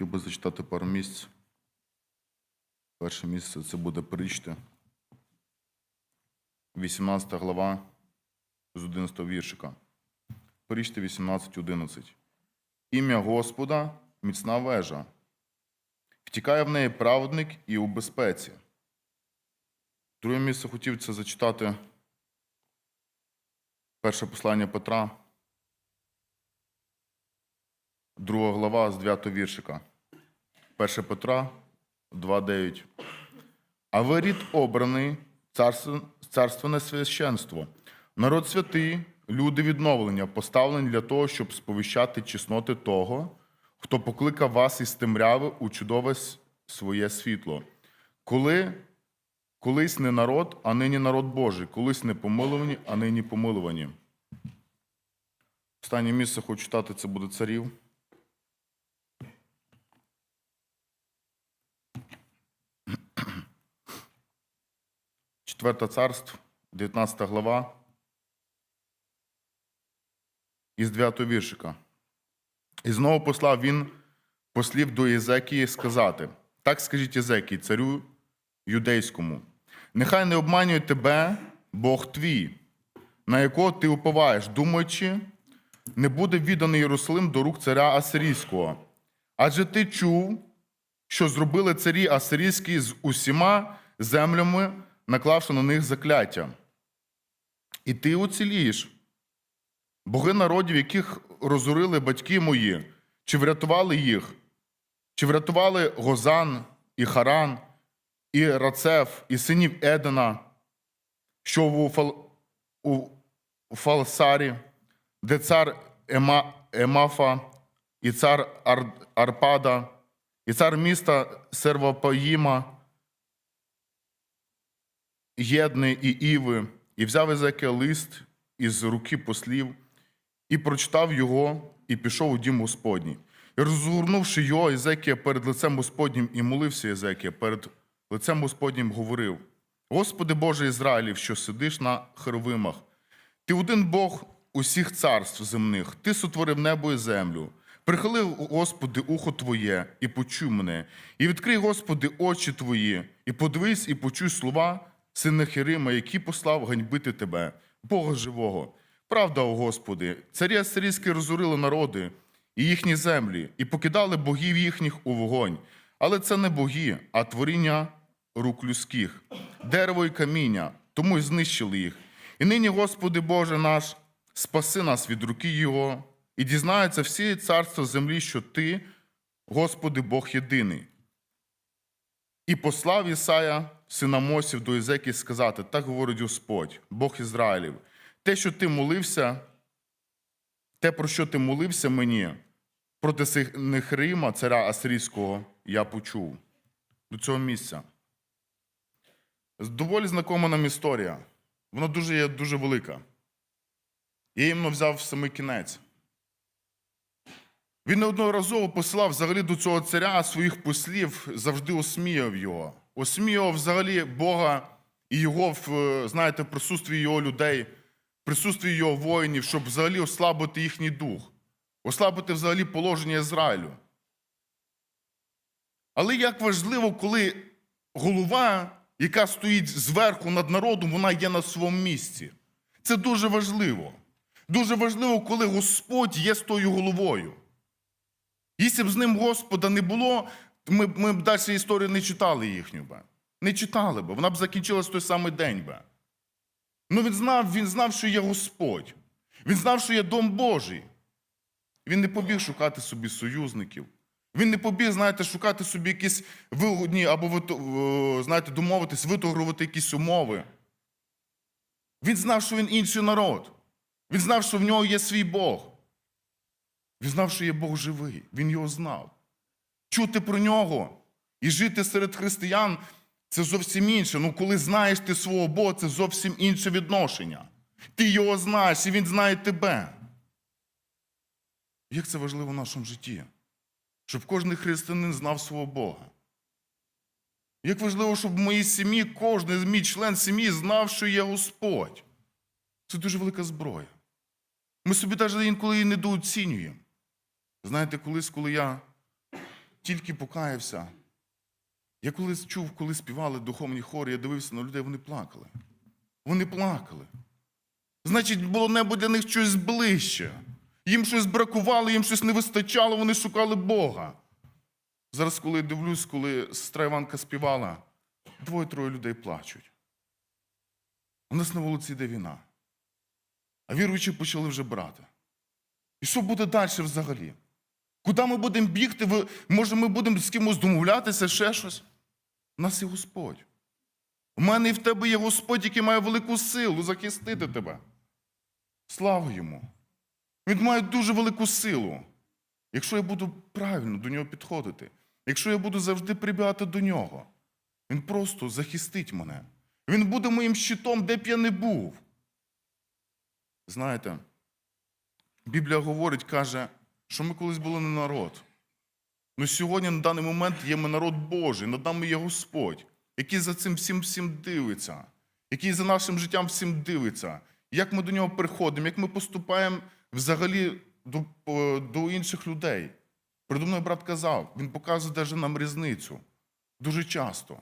Хотів би зачитати пару місць. Перше місце це буде Причти. 18 глава з 11 віршика. Причти 18.11. Ім'я Господа міцна вежа. Втікає в неї праведник і у безпеці. Друге місце хотів це зачитати. Перше послання Петра. Друга глава з 9 віршика. 1 Петра 2.9. А ви рід обраний, царственне священство, народ святий, люди відновлення, поставлені для того, щоб сповіщати чесноти того, хто покликав вас із темряви у чудове своє світло. Коли колись не народ, а нині народ Божий, колись не помилувані, а нині помилувані. Останнє місце хочу читати, це буде царів. Четверте царство, 19 глава, із 9 віршика. І знову послав він послів до Єзекії сказати: Так скажіть Єзекії, царю юдейському, нехай не обманює тебе Бог твій, на якого ти уповаєш, думаючи, не буде відданий Єрусалим до рук царя Асирійського. Адже ти чув, що зробили царі Асирійські з усіма землями, наклавши на них закляття. І ти уцілієш. Боги народів, яких розорили батьки мої, чи врятували їх, чи врятували Гозан і Харан, і Рацев, і синів Едена, що у, Фал... у Фалсарі, де цар Ема... Емафа, і цар Ар... Арпада, і цар міста Сервопаїма, Єдни і Іви, і взяв Езекія лист із руки послів, і прочитав його, і пішов у дім Господній. І розгорнувши його, Езекія перед лицем Господнім і молився Езекія перед лицем Господнім говорив: Господи Боже Ізраїлів, що сидиш на херовимах, ти один Бог усіх царств земних, ти сотворив небо і землю. Прихили, Господи, ухо Твоє, і почуй мене, і відкрий, Господи, очі Твої, і подивись, і почуй слова сина Херима, які послав ганьбити Тебе, Бога живого. Правда, о Господи, царі асирійські розорили народи і їхні землі, і покидали богів їхніх у вогонь. Але це не боги, а творіння рук людських, дерево і каміння, тому й знищили їх. І нині, Господи Боже наш, спаси нас від руки Його, і дізнаються всі царства землі, що Ти, Господи, Бог єдиний. І послав Ісая, сина Мосів, до Єзекії сказати: так говорить Господь, Бог Ізраїлів, те, що ти молився, те, про що ти молився мені, проти Сихрима, царя Асирійського, я почув до цього місця. Доволі знакома нам історія. Вона дуже є дуже велика. Я іменно взяв самий кінець. Він неодноразово посилав взагалі до цього царя своїх послів, завжди осміяв його. Осміяв взагалі Бога і його, е, знаєте, в присутстві його людей, в присутстві його воїнів, щоб взагалі ослабити їхній дух, ослабити взагалі положення Ізраїлю. Але як важливо, коли голова, яка стоїть зверху над народом, вона є на своєму місці. Це дуже важливо. Дуже важливо, коли Господь є з тою головою. Якщо б з ним Господа не було, ми, ми б далі історію не читали їхню. би. Не читали б. Вона б закінчилась той самий день. би. Ну він знав, він знав, що є Господь. Він знав, що є Дом Божий. Він не побіг шукати собі союзників. Він не побіг, знаєте, шукати собі якісь вигодні або знаєте, домовитись, виторгувати якісь умови. Він знав, що він інший народ. Він знав, що в нього є свій Бог. Він знав, що є Бог живий. Він його знав. Чути про нього і жити серед християн це зовсім інше. Ну, коли знаєш ти свого Бога, це зовсім інше відношення. Ти його знаєш, і він знає тебе. Як це важливо в нашому житті? Щоб кожен християнин знав свого Бога. Як важливо, щоб в моїй сім'ї кожен мій член сім'ї знав, що є Господь. Це дуже велика зброя. Ми собі навіть інколи її недооцінюємо. Знаєте, колись, коли я тільки покаявся. Я колись чув, коли співали духовні хори, я дивився на людей, вони плакали. Вони плакали. Значить, було небо для них щось ближче. Їм щось бракувало, їм щось не вистачало, вони шукали Бога. Зараз, коли я дивлюсь, коли сестра Іванка співала, двоє-троє людей плачуть. У нас на вулиці йде війна. А віруючі почали вже брати. І що буде далі взагалі? Куди ми будемо бігти? Може, ми будемо з кимось домовлятися, ще щось? У нас є Господь. У мене і в тебе є Господь, який має велику силу захистити тебе. Слава йому! Він має дуже велику силу. Якщо я буду правильно до нього підходити, якщо я буду завжди прибігати до нього, він просто захистить мене. Він буде моїм щитом, де б я не був. Знаєте, Біблія говорить, каже, що ми колись були не народ. Ну сьогодні, на даний момент, є ми народ Божий, над нами є Господь, який за цим всім всім дивиться, який за нашим життям всім дивиться, як ми до нього приходимо, як ми поступаємо взагалі до, до інших людей. Передо мною брат казав, він показує навіть нам різницю дуже часто.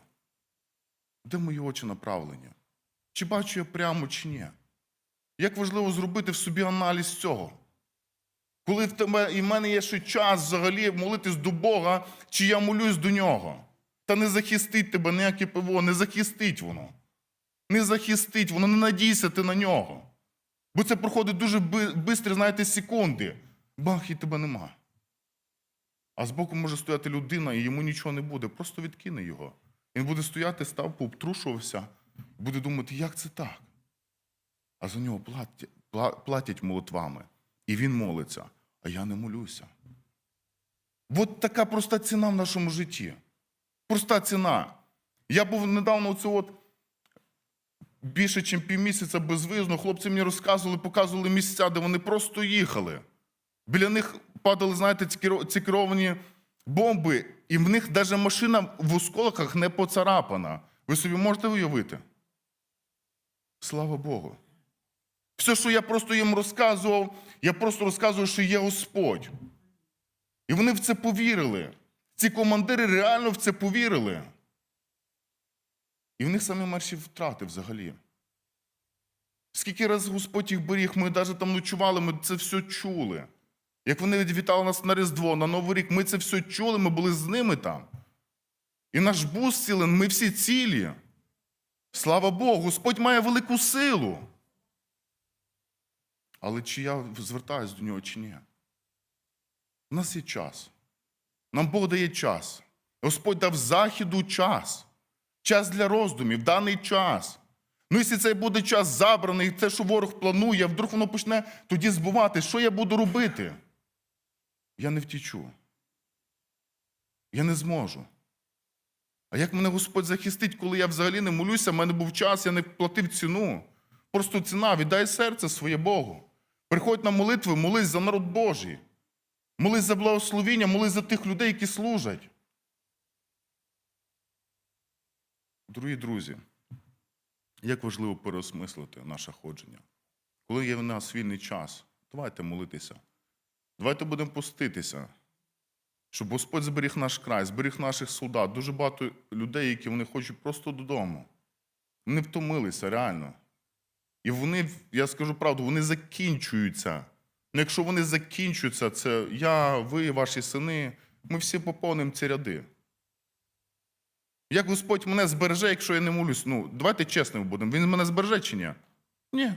Де мої очі направлені? Чи бачу я прямо, чи ні? Як важливо зробити в собі аналіз цього? Коли в тебе і в мене є ще час взагалі молитись до Бога, чи я молюсь до нього. Та не захистить тебе ніяке ПВО, не захистить воно. Не захистить воно, не надійся ти на нього. Бо це проходить дуже швидко, знаєте, секунди. Бах, і тебе нема. А збоку може стояти людина, і йому нічого не буде. Просто відкине його. Він буде стояти, став, пообтрушувався, буде думати, як це так? А за нього платять, платять молитвами. І він молиться, а я не молюся. От така проста ціна в нашому житті. Проста ціна. Я був недавно оце от більше, ніж півмісяця безвизно. Хлопці мені розказували, показували місця, де вони просто їхали. Біля них падали, знаєте, ці керовані бомби, і в них навіть машина в осколках не поцарапана. Ви собі можете уявити? Слава Богу. Все, що я просто їм розказував, я просто розказував, що є Господь. І вони в це повірили. Ці командири реально в це повірили. І в них самі менші втрати взагалі. Скільки разів Господь їх беріг, ми навіть там ночували, ми це все чули. Як вони відвітали нас на Різдво, на Новий рік, ми це все чули, ми були з ними там. І наш бус цілий, ми всі цілі. Слава Богу, Господь має велику силу. Але чи я звертаюсь до нього, чи ні? У нас є час. Нам Бог дає час. Господь дав західу час. Час для роздумів, даний час. Ну, якщо цей буде час забраний, те, що ворог планує, вдруг воно почне тоді збувати, що я буду робити? Я не втічу. Я не зможу. А як мене Господь захистить, коли я взагалі не молюся, в мене був час, я не платив ціну. Просто ціна, віддай серце своє Богу. Приходь на молитви, молись за народ Божий. Молись за благословіння, молись за тих людей, які служать. Дорогі друзі, як важливо переосмислити наше ходження. Коли є в нас вільний час, давайте молитися. Давайте будемо поститися, щоб Господь зберіг наш край, зберіг наших солдат. Дуже багато людей, які вони хочуть просто додому. Вони втомилися реально. І вони, я скажу правду, вони закінчуються. Ну, якщо вони закінчуються, це я, ви, ваші сини, ми всі поповнимо ці ряди. Як Господь мене збереже, якщо я не молюсь? Ну, давайте чесними будемо. Він мене збереже чи ні? Ні.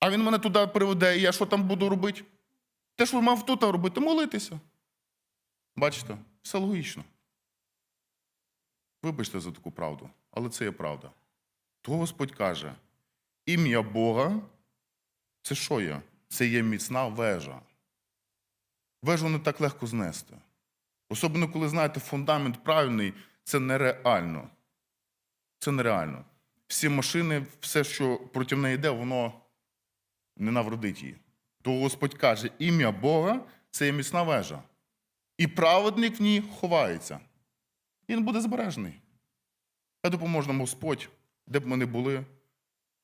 А він мене туди приведе, і я що там буду робити? Те, що мав тут робити, молитися. Бачите, все логічно. Вибачте за таку правду, але це є правда. То Господь каже: ім'я Бога це що є? Це є міцна вежа. Вежу не так легко знести. Особливо, коли знаєте, фундамент правильний, це нереально. Це нереально. Всі машини, все, що проти неї йде, воно не навродить її. То Господь каже, ім'я Бога це є міцна вежа. І праведник в ній ховається. Він буде збережений. Хай допоможе нам Господь, де б ми не були,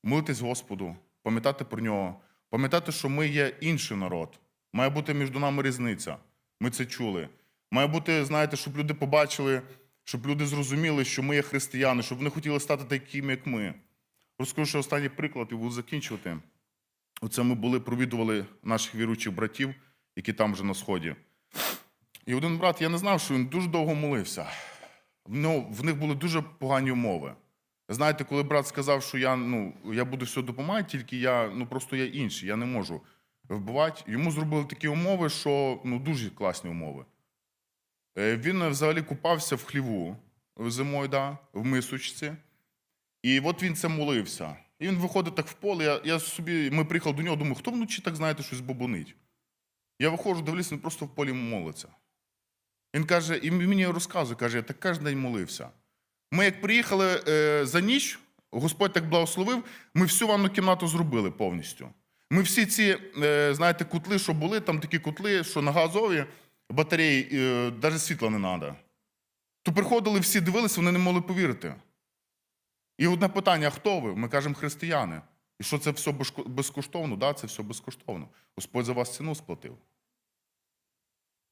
молитись Господу, пам'ятати про нього, пам'ятати, що ми є інший народ. Має бути між нами різниця. Ми це чули. Має бути, знаєте, щоб люди побачили, щоб люди зрозуміли, що ми є християни, щоб вони хотіли стати такими, як ми. Розкажу, що останній приклад і буду закінчувати. Оце ми були, провідували наших віруючих братів, які там вже на сході. І один брат, я не знав, що він дуже довго молився. В, них були дуже погані умови. Знаєте, коли брат сказав, що я, ну, я буду все допомагати, тільки я, ну просто я інший, я не можу вбивати. Йому зробили такі умови, що ну, дуже класні умови. Е, Він взагалі купався в хліву зимою, да, в мисочці. І от він це молився. І він виходить так в поле. Я, я собі, ми приїхали до нього, думаю, хто вночі так, знаєте, щось бобонить. Я виходжу, дивлюся, він просто в полі молиться. Він каже, і мені розказує, каже, я так кожен день молився. Ми як приїхали е, за ніч, Господь так благословив, ми всю ванну кімнату зробили повністю. Ми всі ці, е, знаєте, кутли, що були, там такі кутли, що на газові батареї, е, навіть світла не треба. То приходили всі, дивилися, вони не могли повірити. І одне питання: хто ви? Ми кажемо християни. І що це все безко- безкоштовно? Да, це все безкоштовно. Господь за вас ціну сплатив.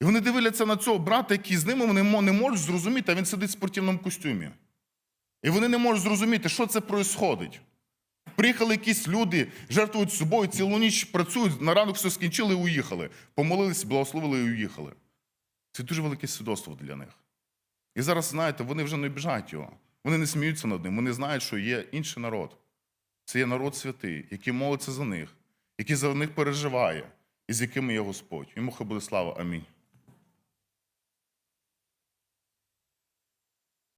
І вони дивляться на цього брата, який з ними вони не можуть зрозуміти, а він сидить в спортивному костюмі. І вони не можуть зрозуміти, що це відбувається. Приїхали якісь люди, жертвують собою, цілу ніч працюють, на ранок все скінчили і уїхали. Помолились, благословили і уїхали. Це дуже велике свідоцтво для них. І зараз, знаєте, вони вже не біжать його. Вони не сміються над ним. Вони знають, що є інший народ. Це є народ святий, який молиться за них, який за них переживає, і з якими є Господь. Йому хай буде слава. Амінь.